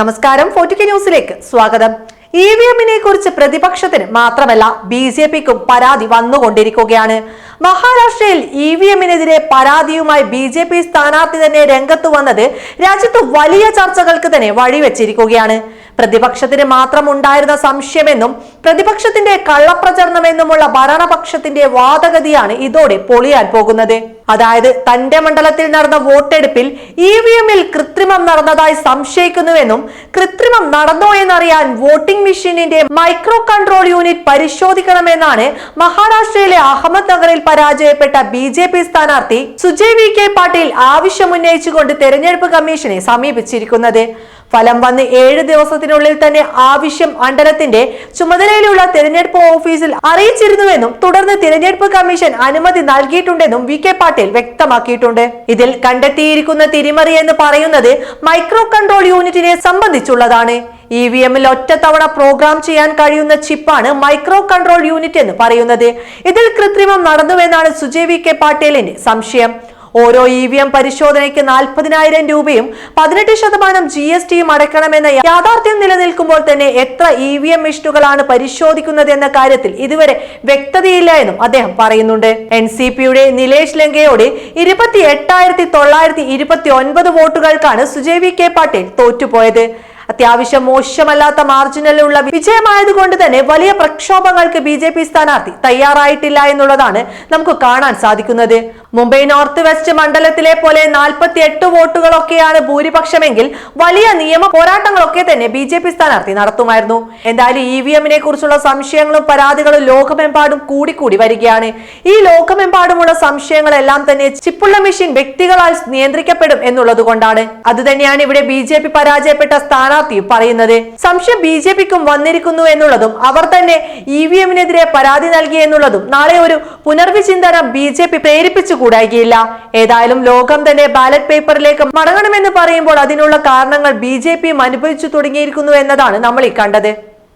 നമസ്കാരം ഫോർട്ടിക്ക ന്യൂസിലേക്ക് സ്വാഗതം. ഇ വി എമ്മിനെ കുറിച്ച് പ്രതിപക്ഷത്തിന് മാത്രമല്ല ബി ജെ പിക്കും പരാതി വന്നുകൊണ്ടിരിക്കുകയാണ്. മഹാരാഷ്ട്രയിൽ ഇ വി എമ്മിനെതിരെ പരാതിയുമായി ബി ജെ പി സ്ഥാനാർത്ഥി തന്നെ രംഗത്ത് വന്നത് രാജ്യത്ത് വലിയ ചർച്ചകൾക്ക് തന്നെ വഴിവെച്ചിരിക്കുകയാണ്. പ്രതിപക്ഷത്തിന് മാത്രം ഉണ്ടായിരുന്ന സംശയമെന്നും പ്രതിപക്ഷത്തിന്റെ കള്ളപ്രചരണമെന്നുമുള്ള ഭരണപക്ഷത്തിന്റെ വാദഗതിയാണ് ഇതോടെ പൊളിയാൻ പോകുന്നത്. അതായത് തന്റെ മണ്ഡലത്തിൽ നടന്ന വോട്ടെടുപ്പിൽ ഇ വി എമ്മിൽ കൃത്രിമം നടന്നതായി സംശയിക്കുന്നുവെന്നും കൃത്രിമം നടന്നോ എന്നറിയാൻ വോട്ടിംഗ് മെഷീനിന്റെ മൈക്രോ കൺട്രോൾ യൂണിറ്റ് പരിശോധിക്കണമെന്നാണ് മഹാരാഷ്ട്രയിലെ അഹമ്മദ് നഗറിൽ പരാജയപ്പെട്ട ബി ജെ പി സ്ഥാനാർത്ഥി സുജയ് വി കെ പാട്ടീൽ ആവശ്യമുന്നയിച്ചുകൊണ്ട് തെരഞ്ഞെടുപ്പ് കമ്മീഷനെ സമീപിച്ചിരിക്കുന്നത്. ഫലം വന്ന് ഏഴ് ദിവസത്തിനുള്ളിൽ തന്നെ ആവശ്യം മണ്ഡലത്തിന്റെ ചുമതലയിലുള്ള തിരഞ്ഞെടുപ്പ് ഓഫീസിൽ അറിയിച്ചിരുന്നുവെന്നും തുടർന്ന് തിരഞ്ഞെടുപ്പ് കമ്മീഷൻ അനുമതി നൽകിയിട്ടുണ്ടെന്നും വി കെ പാട്ടീൽ വ്യക്തമാക്കിയിട്ടുണ്ട്. ഇതിൽ കണ്ടെത്തിയിരിക്കുന്ന തിരിമറി എന്ന് പറയുന്നത് മൈക്രോ കൺട്രോൾ യൂണിറ്റിനെ സംബന്ധിച്ചുള്ളതാണ്. ഇ വി എമ്മിൽ ഒറ്റത്തവണ പ്രോഗ്രാം ചെയ്യാൻ കഴിയുന്ന ചിപ്പാണ് മൈക്രോ കൺട്രോൾ യൂണിറ്റ് എന്ന് പറയുന്നത്. ഇതിൽ കൃത്രിമം നടന്നുവെന്നാണ് സുജയ് വി കെ പാട്ടേലിന്റെ സംശയം. ഓരോ ഇ വി എം പരിശോധനയ്ക്ക് നാൽപ്പതിനായിരം രൂപയും പതിനെട്ട് ശതമാനം ജി എസ് ടിയും അടയ്ക്കണമെന്ന യാഥാർത്ഥ്യം നിലനിൽക്കുമ്പോൾ തന്നെ എത്ര ഇ വി എം മിഷനുകളാണ് പരിശോധിക്കുന്നത് എന്ന കാര്യത്തിൽ ഇതുവരെ വ്യക്തതയില്ല എന്നും അദ്ദേഹം പറയുന്നുണ്ട്. എൻ സി പിയുടെ നിലേഷ് ലങ്കയോട് ഇരുപത്തി എട്ടായിരത്തി തൊള്ളായിരത്തി ഇരുപത്തി ഒൻപത് വോട്ടുകൾക്കാണ് സുജയ് വി കെ പാട്ടീൽ തോറ്റുപോയത്. അത്യാവശ്യം മോശമല്ലാത്ത മാർജിനലുള്ള വിജയമായതുകൊണ്ട് തന്നെ വലിയ പ്രക്ഷോഭങ്ങൾക്ക് ബി ജെ പി സ്ഥാനാർത്ഥി തയ്യാറായിട്ടില്ല എന്നുള്ളതാണ് നമുക്ക് കാണാൻ സാധിക്കുന്നത്. മുംബൈ നോർത്ത് വെസ്റ്റ് മണ്ഡലത്തിലെ പോലെ നാൽപ്പത്തി എട്ട് വോട്ടുകളൊക്കെയാണ് ഭൂരിപക്ഷമെങ്കിൽ വലിയ നിയമ പോരാട്ടങ്ങളൊക്കെ തന്നെ ബി ജെ പി സ്ഥാനാർത്ഥി നടത്തുമായിരുന്നു. എന്തായാലും ഇ വി എമ്മിനെ കുറിച്ചുള്ള സംശയങ്ങളും പരാതികളും ലോകമെമ്പാടും കൂടിക്കൂടി വരികയാണ്. ഈ ലോകമെമ്പാടുമുള്ള സംശയങ്ങളെല്ലാം തന്നെ ചിപ്പുള്ള മെഷീൻ വ്യക്തികളാൽ നിയന്ത്രിക്കപ്പെടും എന്നുള്ളത് കൊണ്ടാണ്. അത് തന്നെയാണ് ഇവിടെ ബി ജെ പി പരാജയപ്പെട്ട സ്ഥാനാർത്ഥി പറയുന്നത്. സംശയം ബി ജെ പിക്കും വന്നിരിക്കുന്നു എന്നുള്ളതും അവർ തന്നെ ഇ വി എമ്മിനെതിരെ പരാതി നൽകി എന്നുള്ളതും നാളെ ഒരു പുനർവിചിന്തനം ബി ജെ പി പ്രേരിപ്പിച്ചു കൂടായികയില്ല ഏതായാലും ലോകം തന്നെ ബാലറ്റ് പേപ്പറിലേക്ക് മടങ്ങണമെന്ന് പറയുമ്പോൾ അതിനുള്ള കാരണങ്ങൾ ബി ജെ പിയും അനുഭവിച്ചു തുടങ്ങിയിരിക്കുന്നു എന്നതാണ് നമ്മൾ ഈ കണ്ടത്.